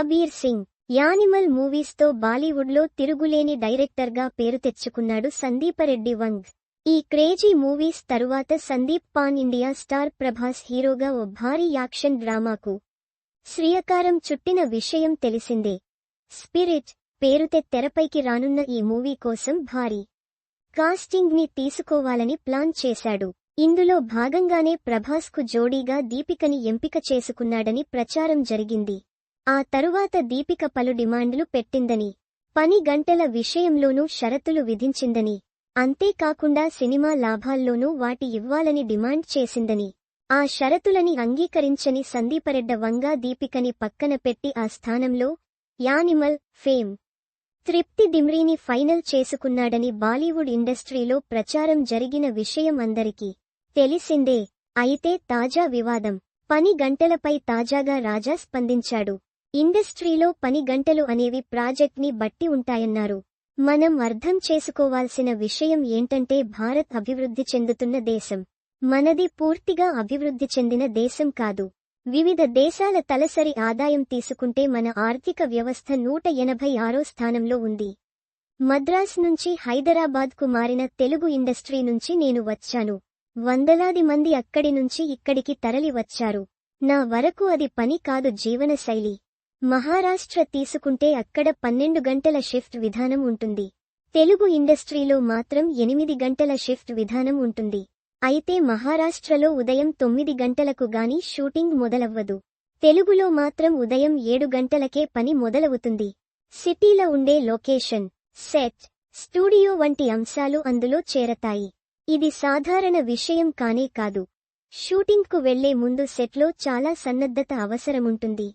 Kabir Singh animal మూవీస్తో బాలీవుడ్లో తిరుగులేని డైరెక్టర్గా పేరు తెచ్చుకున్నాడు సందీపరెడ్డి వంగ్. ఈ క్రేజీ మూవీస్ తరువాత Sandeep pan India star Prabhas హీరోగా ఓ భారీ యాక్షన్ డ్రామాకు శ్రీయకారం చుట్టిన విషయం తెలిసిందే. స్పిరిట్ పేరుతే తెరపైకి రానున్న ఈ మూవీ కోసం భారీ కాస్టింగ్ని తీసుకోవాలని ప్లాన్ చేశాడు. ఇందులో భాగంగానే ప్రభాస్కు జోడీగా దీపికని ఎంపిక చేసుకున్నాడని ప్రచారం జరిగింది. ఆ తరువాత దీపిక పలు డిమాండ్లు పెట్టిందని పని గంటల విషయంలోనూ షరతులు విధించిందని అంతేకాకుండా సినిమా లాభాల్లోనూ వాటి ఇవ్వాలని డిమాండ్ చేసిందని ఆ షరతులని అంగీకరించని సందీపరెడ్డ వంగా దీపికని పక్కన పెట్టి ఆ స్థానంలో యానిమల్ ఫేమ్ తృప్తి దిమ్రీని ఫైనల్ చేసుకున్నాడని బాలీవుడ్ ఇండస్ట్రీలో ప్రచారం జరిగిన విషయం అందరికీ తెలిసిందే. అయితే తాజా వివాదం పని గంటలపై తాజాగా రాజా స్పందించాడు. ఇండస్ట్రీలో పని గంటలు అనేవి ప్రాజెక్ట్ని బట్టి ఉంటాయన్నారు. మనం అర్థం చేసుకోవాల్సిన విషయం ఏంటంటే భారత్ అభివృద్ధి చెందుతున్న దేశం. మనది పూర్తిగా అభివృద్ధి చెందిన దేశం కాదు. వివిధ దేశాల తలసరి ఆదాయం తీసుకుంటే మన ఆర్థిక వ్యవస్థ నూట ఎనభై ఆరో స్థానంలో ఉంది. మద్రాస్ నుంచి హైదరాబాద్కు మారిన తెలుగు ఇండస్ట్రీ నుంచి నేను వచ్చాను. వందలాది మంది అక్కడి నుంచి ఇక్కడికి తరలి వచ్చారు. నా వరకు అది పని కాదు జీవనశైలి. మహారాష్ట్ర తీసుకుంటే అక్కడ పన్నెండు గంటల షిఫ్ట్ విధానం ఉంటుంది. తెలుగు ఇండస్ట్రీలో మాత్రం ఎనిమిది గంటల షిఫ్ట్ విధానం ఉంటుంది. అయితే మహారాష్ట్రలో ఉదయం తొమ్మిది గంటలకు గాని షూటింగ్ మొదలవ్వదు. తెలుగులో మాత్రం ఉదయం ఏడు గంటలకే పని మొదలవుతుంది. సిటీలో ఉండే లొకేషన్ సెట్ స్టూడియో వంటి అంశాలు అందులో చేరతాయి. ఇది సాధారణ విషయం కానే కాదు. షూటింగ్కు వెళ్ళే ముందు సెట్లో చాలా సన్నద్ధత అవసరముంటుంది.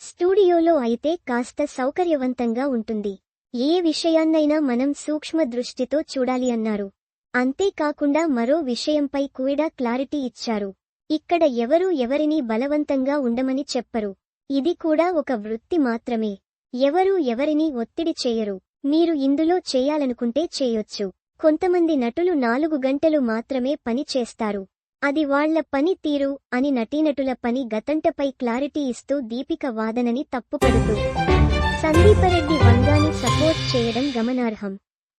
స్టూడియోలో అయితే కాస్త సౌకర్యవంతంగా ఉంటుంది. ఏ విషయాన్నైనా మనం సూక్ష్మ దృష్టితో చూడాలి అన్నారు. అంతేకాకుండా మరో విషయంపై కూడా క్లారిటీ ఇచ్చారు. ఇక్కడ ఎవరూ ఎవరినీ బలవంతంగా ఉండమని చెప్పరు. ఇది కూడా ఒక వృత్తి మాత్రమే. ఎవరూ ఎవరినీ ఒత్తిడి చేయరు. మీరు ఇందులో చేయాలనుకుంటే చేయొచ్చు. కొంతమంది నటులు నాలుగు గంటలు మాత్రమే పని చేస్తారు. అది వాళ్ళ పని తీరు అని నటీనటుల పని గతంటపై క్లారిటీ ఇస్తూ దీపిక వాదనని తప్పుపడుతూ. సందీపరెడ్డి వంగాని సపోర్ట్ చేయడం గమనార్హం.